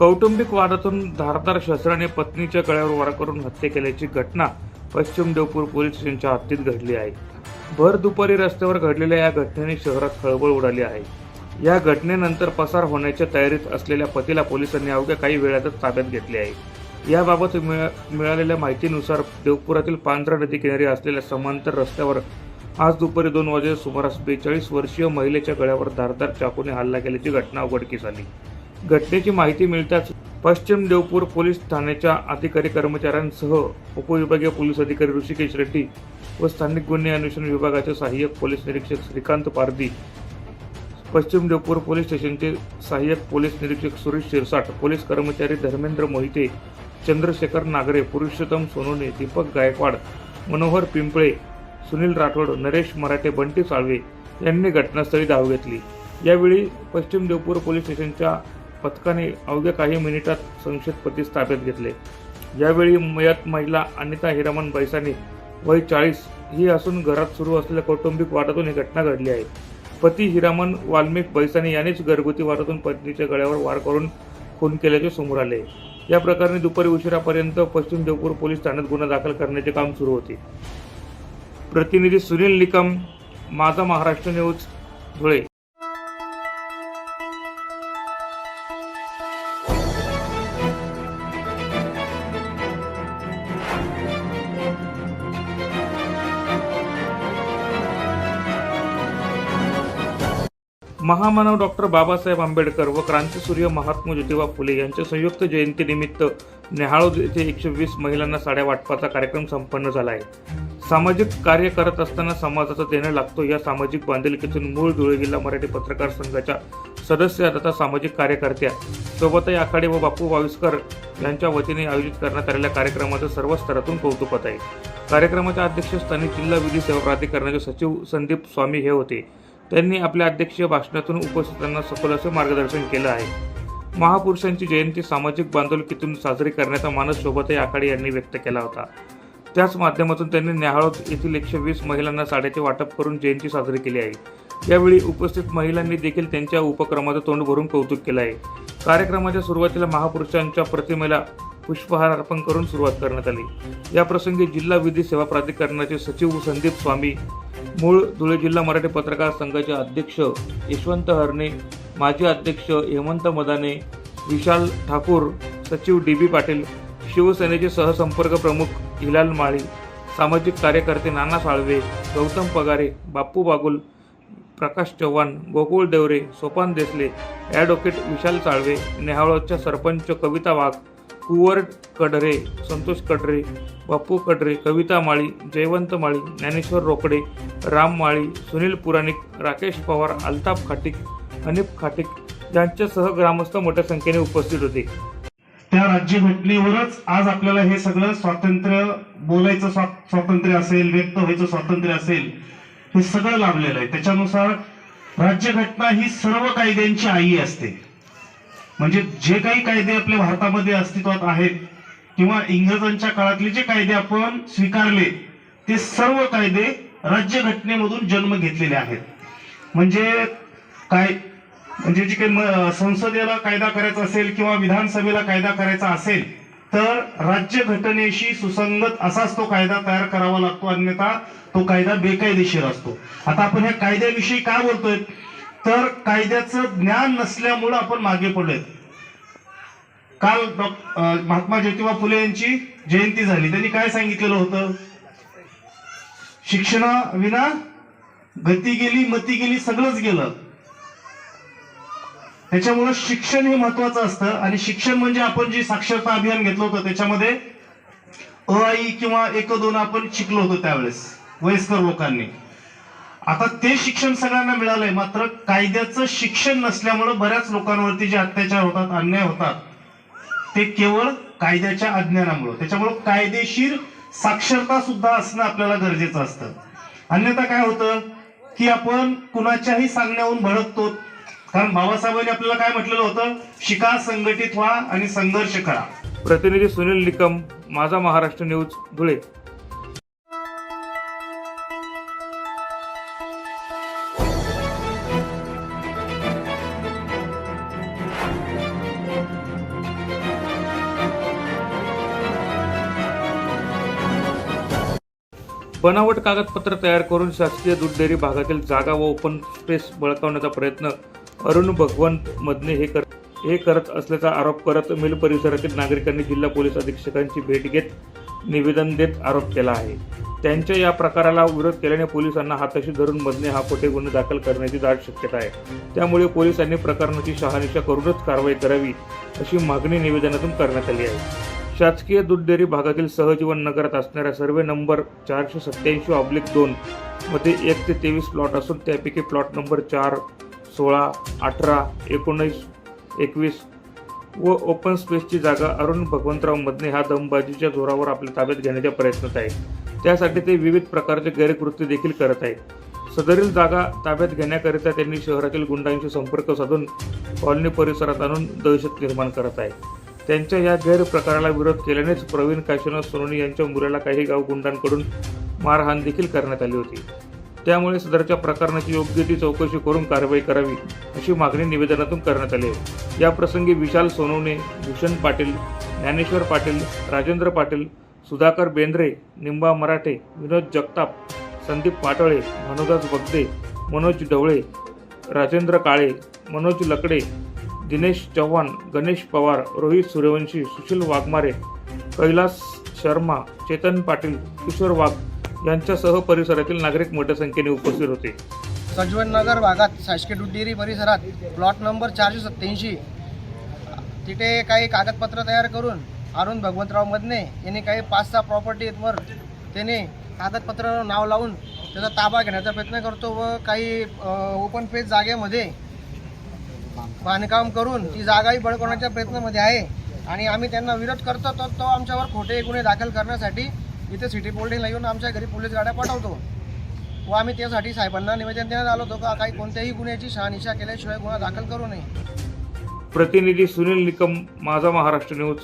कौटुंबिक वादातून धारदार शस्त्राने पत्नीच्या गळ्यावर वार करून हत्या केल्याची घटना पश्चिम देवपूर पोलीस स्टेशनच्या हद्दीत घडली आहे. भर दुपारी रस्त्यावर घडलेल्या या घटनेने शहरात खळबळ उडाली आहे. या घटनेनंतर पसार होण्याच्या तयारीत असलेल्या पतीला पोलिसांनी अवघ्या काही वेळातच ताब्यात घेतले आहे. याबाबत मिळा मिळालेल्या माहितीनुसार देवपुरातील पांढरा नदी किनारी असलेल्या समांतर रस्त्यावर आज दुपारी दोन वाजे सुमारास बेचाळीस वर्षीय महिलेच्या गळ्यावर धारदार चाकूने हल्ला केल्याची घटना उघडकीस आली. घटनेची माहिती मिळताच पश्चिम देवपूर पोलीस ठाण्याच्या अधिकारी कर्मचाऱ्यांसह उपविभागीय पोलीस अधिकारी ऋषिकेश रेड्डी व स्थानिक गुन्हे अन्वेषण विभागाचे सहाय्यक पोलीस निरीक्षक श्रीकांत पारदी पश्चिम देवपूर पोलीस स्टेशनचे सहाय्यक पोलीस निरीक्षक सुरेश शिरसाट पोलीस कर्मचारी धर्मेंद्र मोहिते चंद्रशेखर नागरे पुरुषोत्तम सोनोने दीपक गायकवाड मनोहर पिंपळे सुनील राठोड नरेश मराठे बंटी साळवे यांनी घटनास्थळी धाव घेतली. यावेळी पश्चिम देवपूर पोलीस स्टेशनच्या पथकाने अवघ्या काही मिनिटात संशयित पती ताब्यात घेतले. यावेळी मयत महिला अनिता हिरामन बैसानी वय चाळीस ही असून घरात सुरू असलेल्या कौटुंबिक वादातून ही घटना घडली आहे. पती हिरामन वाल्मिक बैसानी यानेच घरगुती वादातून पत्नीच्या गळ्यावर वार करून खून केल्याचे समोर आले. या प्रकरणी दुपारी उशिरापर्यंत पश्चिम देवपूर पोलीस ठाण्यात गुन्हा दाखल करण्याचे काम सुरू होते. प्रतिनिधी सुनील निकम माझा महाराष्ट्र न्यूज धुळे. महामानव डॉक्टर बाबासाहेब आंबेडकर व क्रांतीसूर्य महात्मा ज्योतिबा फुले यांच्या संयुक्त जयंतीनिमित्त नेहाळोद येथे एकशे वीस महिलांना साड्या वाटपाचा कार्यक्रम संपन्न झाला आहे. सामाजिक कार्य करत असताना समाजाचा देणं लागतो या सामाजिक बांधिलकीतून मूळ धुळे जिल्हा मराठी पत्रकार संघाच्या सदस्य तथा सामाजिक कार्यकर्त्या सोबतही आखाडे व बापू वाविस्कर यांच्या वतीने आयोजित करण्यात आलेल्या कार्यक्रमाचं सर्व स्तरातून कौतुक होत आहे. कार्यक्रमाच्या अध्यक्षस्थानी जिल्हा विधी सेवा प्राधिकरणाचे सचिव संदीप स्वामी हे होते. त्यांनी आपल्या अध्यक्षीय भाषणातून उपस्थितांना सखोल असं मार्गदर्शन केलं आहे. महापुरुषांची जयंती सामाजिक बांधिलकीतून साजरी करण्याचा मानस शोभाताई आखाडे यांनी व्यक्त केला होता. त्याच माध्यमातून त्यांनी न्याहाळोद येथील एकशे वीस महिलांना साड्याचे वाटप करून जयंती साजरी केली आहे. यावेळी उपस्थित महिलांनी देखील त्यांच्या उपक्रमाचं तोंड भरून कौतुक केलं आहे. कार्यक्रमाच्या सुरुवातीला महापुरुषांच्या प्रतिमेला पुष्पहार अर्पण करून सुरुवात करण्यात आली. याप्रसंगी जिल्हा विधी सेवा प्राधिकरणाचे सचिव संदीप स्वामी मूळ धुळे जिल्हा मराठी पत्रकार संघाचे अध्यक्ष यशवंत हरणे माजी अध्यक्ष हेमंत मदाने विशाल ठाकूर सचिव डी बी पाटील शिवसेनेचे सहसंपर्क प्रमुख हिलाल माळी सामाजिक कार्यकर्ते नाना साळवे गौतम पगारे बाप्पू बागुल प्रकाश चव्हाण गोकुळ देवरे सोपान देसले ॲडव्होकेट विशाल साळवे नेहाळोच्या सरपंच कविता वाघ कुवर कडरे संतोष कडरे बापू कडरे कविता माळी जयवंत माळी ज्ञानेश्वर रोकडे राम माळी सुनील पुराणिक राकेश पवार अल्ताफ खाटिक अनिप खाटिक यांच्यासह ग्रामस्थ मोठ्या संख्येने उपस्थित होते. त्या राज्यघटनेवरच आज आपल्याला हे सगळं स्वातंत्र्य बोलायचं स्वा- स्वातंत्र्य असेल व्यक्त व्हायचं स्वातंत्र्य असेल हे सगळं लाभलेलं आहे. त्याच्यानुसार राज्यघटना ही सर्व कायद्यांची आई असते. म्हणजे जे काही कायदे आपल्या भारतामध्ये अस्तित्वात आहेत किंवा इंग्रजांच्या काळातले जे कायदे आपण स्वीकारले ते सर्व कायदे राज्यघटनेमधून जन्म घेतलेले आहेत. म्हणजे काय म्हणजे जे काही संसदेला कायदा करायचा असेल किंवा विधानसभेला कायदा करायचा असेल तर राज्यघटनेशी सुसंगत असाच तो कायदा तयार करावा लागतो अन्यथा तो कायदा बेकायदेशीर असतो. आता आपण ह्या कायद्याविषयी काय बोलतोय? तर कायद्याचं ज्ञान नसल्यामुळं आपण मागे पडलोय. काल महात्मा ज्योतिबा फुले यांची जयंती झाली. त्यांनी काय सांगितलेलं होतं? शिक्षणाविना गती गेली मती गेली सगळंच गेलं. त्याच्यामुळं शिक्षण हे महत्वाचं असतं आणि शिक्षण म्हणजे आपण जे साक्षरता अभियान घेतलं होतं त्याच्यामध्ये अ आई किंवा एक दोन आपण शिकलो होतो त्यावेळेस वयस्कर लोकांनी. आता ते शिक्षण सगळ्यांना मिळालंय. मात्र कायद्याचं शिक्षण नसल्यामुळं बऱ्याच लोकांवरती जे अत्याचार होतात अन्याय होतात ते केवळ कायद्याच्या अज्ञानामुळं. त्याच्यामुळं कायदेशीर साक्षरता सुद्धा असणं आपल्याला गरजेचं असतं. अन्यथा काय होतं की आपण कुणाच्याही सांगण्याहून भडकतो. कारण बाबासाहेबांनी आपल्याला काय म्हटलेलं होतं? शिका संघटित व्हा आणि संघर्ष करा. प्रतिनिधी सुनील निकम माझा महाराष्ट्र न्यूज धुळे. बनावट कागदपत्र तयार करून शासकीय दूध डेअरी भागातील जागा व ओपन स्पेस बळकावण्याचा प्रयत्न अरुण भगवंत मदने हे कर हे करत असल्याचा आरोप करत मिल परिसरातील नागरिकांनी जिल्हा पोलीस अधीक्षकांची भेट घेत निवेदन देत आरोप केला आहे. त्यांच्या या प्रकाराला विरोध केल्याने पोलिसांना हाताशी धरून मदने हा खोटे गुन्हे दाखल करण्याची दाट शक्यता आहे. त्यामुळे पोलिसांनी प्रकरणाची शहानिशा करूनच कारवाई करावी अशी मागणी निवेदनातून करण्यात आली आहे. शासकीय दूध डेअरी भागातील सहजीवन नगरात असणाऱ्या सर्वे नंबर चारशे सत्त्याऐंशी ऑब्लिक दोन मध्ये एक ते तेवीस प्लॉट असून त्यापैकी प्लॉट नंबर चार सोळा अठरा एकोणीस एकवीस व ओपन स्पेसची जागा अरुण भगवंतराव मदने हा दमबाजीच्या जोरावर आपल्या ताब्यात घेण्याच्या प्रयत्नात आहे. त्यासाठी ते विविध प्रकारचे गैरकृत्य देखील करत आहेत. सदरील जागा ताब्यात घेण्याकरिता त्यांनी शहरातील गुंडांशी संपर्क साधून कॉलनी परिसरात आणून दहशत निर्माण करत आहे. त्यांच्या या गैरप्रकाराला विरोध केल्यानेच प्रवीण काशीनाथ सोनवणे यांच्या मुलाला काही गाव गुंडांकडून मारहाण देखील करण्यात आली होती. त्यामुळे सदरच्या प्रकरणाची योग्य ती चौकशी करून कारवाई करावी अशी मागणी निवेदनातून करण्यात आली आहे. या प्रसंगी विशाल सोनवणे भूषण पाटील ज्ञानेश्वर पाटील राजेंद्र पाटील सुधाकर बेंद्रे निंबा मराठे विनोद जगताप संदीप पाटोळे भानुदास बगदे मनोज ढवळे राजेंद्र काळे मनोज लकडे दिनेश चव्हाण गणेश पवार रोहित सूर्यवंशी सुशील वाघमारे कैलास शर्मा चेतन पाटील किशोर वाघ यांच्यासह परिसरातील नागरिक मोठ्या संख्येने उपस्थित होते. सजवन नगर भागात शासकीय दूध परिसरात प्लॉट नंबर चारशे सत्त्याऐंशी. तिथे काही कागदपत्र तयार करून अरुण भगवंतराव मदने यांनी काही पाच सहा प्रॉपर्टीवर त्याने कागदपत्र नाव लावून त्याचा ताबा घेण्याचा प्रयत्न करतो व काही ओपन पेज जागेमध्ये बांधकाम करून ती जागाही बळकवण्याच्या प्रयत्नामध्ये आहे. आणि आम्ही त्यांना विरोध करतो तर तो आमच्यावर खोटे गुन्हे दाखल करण्यासाठी इथे सिटी पोलिटिंगला येऊन आमच्या घरी पोलीस गाड्या पाठवतो. व आम्ही त्यासाठी साहेबांना निवेदन देण्यात आलो होतो का काही कोणत्याही गुन्ह्याची शहानिशा केल्याशिवाय गुन्हा दाखल करू नये. प्रतिनिधी सुनील निकम माझा महाराष्ट्र न्यूज